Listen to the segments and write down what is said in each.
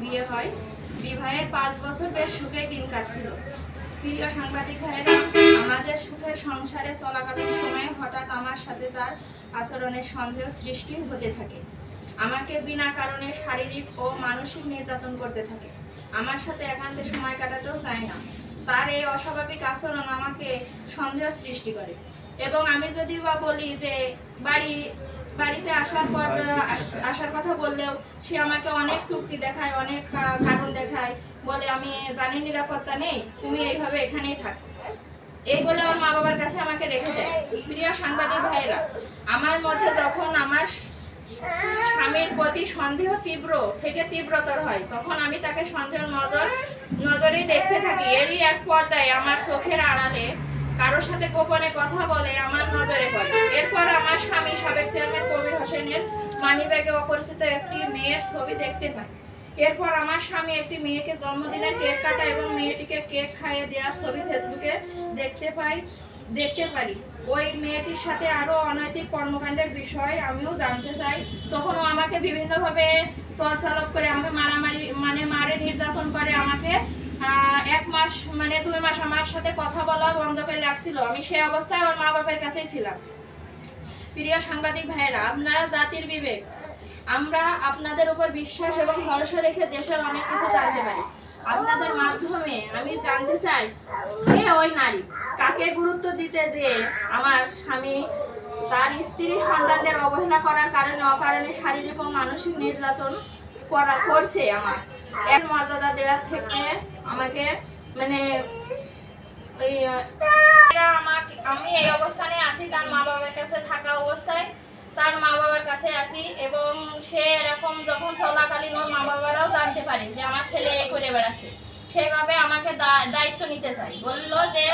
বিয়ে হয়। বিবাহের পাঁচ বছর বেশ সুখে দিন কাটছিল। প্রিয় সাংবাদিক ভাইয়েরা, আমাদের সুখের সংসারে চলাকালীন সময়ে হঠাৎ আমার সাথে তার আচরণের সন্দেহ সৃষ্টি হতে থাকে। আমাকে বিনা কারণে শারীরিক ও মানসিক নির্যাতন করতে থাকে। আমার সাথে একান্তে সময় কাটাতেও চায় না। তার এই অস্বাভাবিক আচরণ আমাকে সন্দেহ সৃষ্টি করে। এবং আমি যদি বা বলি যে, বাড়ি বাড়িতে আসার পর আসার কথা বললেও সে আমাকে অনেক চুক্তি দেখায় অনেক কারণ দেখায়। বলে আমি জানি নিরাপত্তা নেই তুমি এইভাবে এখানেই থাক। এই বলে আমার মা বাবার কাছে আমাকে রেখে দেয় প্রিয় সাংবাদিক ভাইয়েরা আমার মধ্যে যখন আমার স্বামীর প্রতি সন্দেহ তীব্র থেকে তীব্রতর হয় তখন আমি তাকে সন্দেহ নজর নজরেই দেখতে থাকি। এরই এক পর্যায়ে আমার চোখের আড়ালে কারোর সাথে গোপনে কথা বলে, আমার নজরে পড়ে। এরপর আমার স্বামী সাবেক চেয়ারম্যান কবির হোসেনের মানিব্যাগে অপরিচিত একটি মেয়ের ছবি দেখতে পাই এরপর আমার স্বামী একটি মেয়েকে জন্মদিনের কেক কাটা এবং মেয়েটিকে কেক খাইয়ে দেওয়ার ছবি ফেসবুকে দেখতে পাই, দেখতে পারি। ওই মেয়েটির সাথে আরও অনৈতিক কর্মকাণ্ডের বিষয় আমিও জানতে চাই। তখন ও আমাকে বিভিন্নভাবে তরসালপ করে আমাকে মারামারি মানে মারে নির্যাতন করে আমাকে আহ, এক মাস মানে দুই মাস আমার সাথে কথা বলা বন্ধ করে রাখছিল। আমি সেই অবস্থায় ওর মা বাবার কাছেই ছিলাম। প্রিয় সাংবাদিক ভাইয়েরা, আপনারা জাতির বিবেক। আমরা আপনাদের উপর বিশ্বাস এবং ভরসা রেখে দেশের অনেক কিছু জানতে পারি। আপনাদের মাধ্যমে আমি জানতে চাই, কে ওই নারী? কাকে গুরুত্ব দিতে যে আমার স্বামী তার স্ত্রী সন্তানদের অবহেলা করার কারণে, অকারণে শারীরিক ও মানসিক নির্যাতন করা করছে আমার? এর মর্যাদা দেওয়ার থেকে আমাকে মানে ওই আমাকে আমি এই অবস্থানে আসি তার মা বাবার কাছে থাকা অবস্থায়। তার মা বাবার কাছে আসি এবং সে এরকম যখন চলাকালীন ওর মা বাবারাও জানতে পারে যে আমার ছেলে করে বেড়াচ্ছে। সেভাবে আমাকে দায়িত্ব নিতে চাই। বলল যে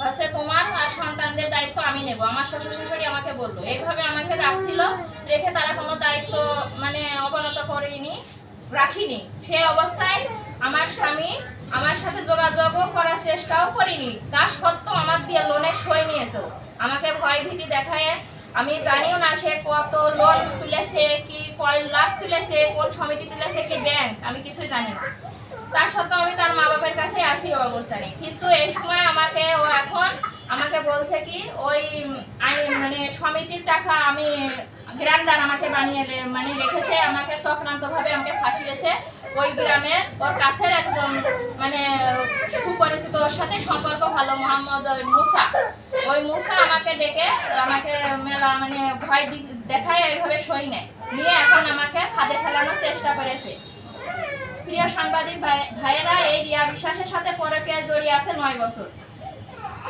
হচ্ছে তোমার আর সন্তানদের দায়িত্ব আমি নেব। আমার শ্বশুর শাশুড়ি আমাকে বলল। এইভাবে আমাকে রাখছিল রেখে তারা কোনো দায়িত্ব মানে অবনত করেনি, রাখিনি। সে অবস্থায় আমার স্বামী আমার সাথে যোগাযোগও করার চেষ্টাও করিনি। তা সত্ত্বেও আমার দিয়ে লোনে সই নিয়েছে। আমাকে ভয় ভীতি দেখায়। আমি জানিও না সে কত লোন তুলেছে, কি কয় লাভ তুলেছে, কোন সমিতি তুলেছে, কি ব্যাংক আমি কিছুই জানি না। তার সত্ত্বেও আমি তার মা বাবার কাছে আসি অবস্থানে কিন্তু এই সময় আমাকে ও এখন আমাকে বলছে কি, ওই মানে সমিতির টাকা আমি গ্রান্ডার আমাকে বানিয়ে মানে রেখেছে, আমাকে চক্রান্ত ভাবে আমাকে ফাঁসিয়েছে। ওই গ্রামের ওর কাছের একজন মানে সুপরিচিত ওর সাথে সম্পর্ক ভালো, মোহাম্মদ মুসা। ওই মুসা আমাকে ডেকে, আমাকে মেলা মানে ভয় দেখায় এইভাবে সই নেয়। নিয়ে এখন আমাকে খাদে ফেলানোর চেষ্টা করেছে। প্রিয় সাংবাদিক ভাই- ভাইয়েরা, এই রিয়া বিশ্বাসের সাথে পরকে জড়িয়ে আছে নয় বছর।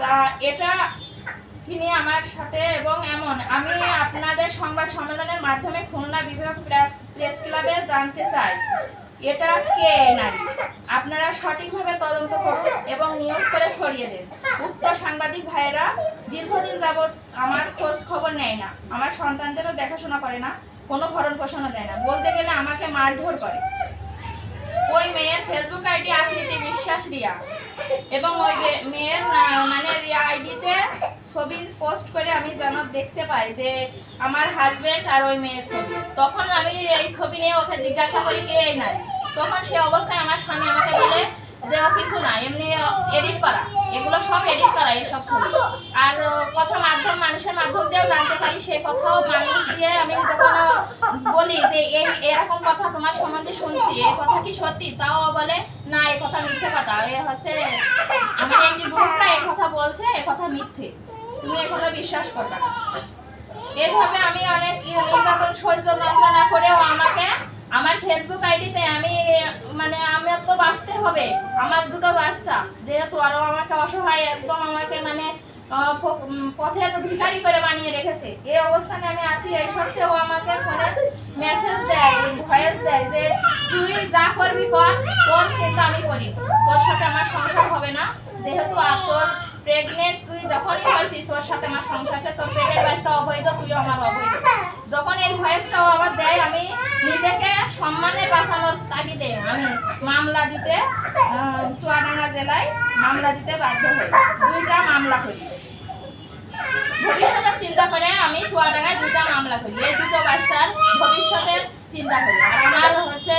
তা এটা তিনি আমার সাথে এবং এমন? আমি আপনাদের সংবাদ সম্মেলনের মাধ্যমে খুলনা বিভাগ প্রেস প্রেস ক্লাবে জানতে চাই। এটা কে নারী? আপনারা সঠিকভাবে তদন্ত করুন এবং নিউজ করে ছড়িয়ে দিন। উক্ত সাংবাদিক ভাইয়েরা দীর্ঘদিন যাবৎ আমার খোঁজ খবর নেয় না। আমার সন্তানদেরও দেখাশোনা করে না, কোনো ভরণ পোষণও দেয় না। বলতে গেলে আমাকে মারধর করে। ওই মেয়ের ফেসবুক আইডি আকৃতি বিশ্বাস রিয়া। এবং ওই মেয়ের মানে রিয়া আইডিতে ছবি পোস্ট করে আমি যেন দেখতে পাই যে আমার হাজব্যান্ড আর ওই মেয়ের ছবি। তখন আমি এই ছবি নিয়ে ওকে জিজ্ঞাসা করি, কে এই নারী? তখন সে অবস্থায় আমার স্বামী আমাকে বলে যে কিছু না এমনি এডিট করা। এগুলো সব এডিট করা এইসব ছবি। আর কথা মাধ্যম, মানুষের মাধ্যম দিয়েও জানতে পারি, সে কথাও মানুষ দিয়ে আমি যখন বলি যে এই, এরকম কথা তোমার সম্বন্ধে শুনছি, এই কথা কি সত্যি? তাও বলে, না, এই কথা মিথ্যে কথা। এ হচ্ছে আমার একটি গ্রুপটা এই কথা বলছে, এ কথা মিথ্যে। তুমি এই কথা বিশ্বাস করবে এভাবে আমি অনেক নির্যাতন, সহ্য যন্ত্রণা করেও আমাকে, আমার ফেসবুক আইডিতে আমি মানে আমার তো বাঁচতে হবে। আমার দুটো বাচ্চা, যেহেতু আরও আমাকে অসহায় একদম আমাকে মানে পথের ভিখারি করে বানিয়ে রেখেছে। এই অবস্থানে আমি আছি, এই সত্ত্বেও আমাকে ফোনে মেসেজ দেয় ভয়েস দেয় যে, তুই যা করবি কর, তোর চিন্তা আমি করি। তোর সাথে আমার সংসার হবে না। যেহেতু আর তোর প্রেগনেন্ট তুই যখনই হয়েছিস, তোর সাথে আমার সংসারটা, তোর পেটের বাচ্চা অবৈধ, তুইও আমার অবৈধ। যখন এই ভয়েসটাও আমার দেয় মামলা দিতে চুয়াডাঙ্গা জেলায় মামলা দিতে বাধ্য হই। দুইটা মামলা করি। ভবিষ্যতের চিন্তা করে আমি চুয়াডাঙ্গায় দুইটা মামলা করি। এই দুটো বাচ্চার ভবিষ্যতের চিন্তা করি। আর আমার হচ্ছে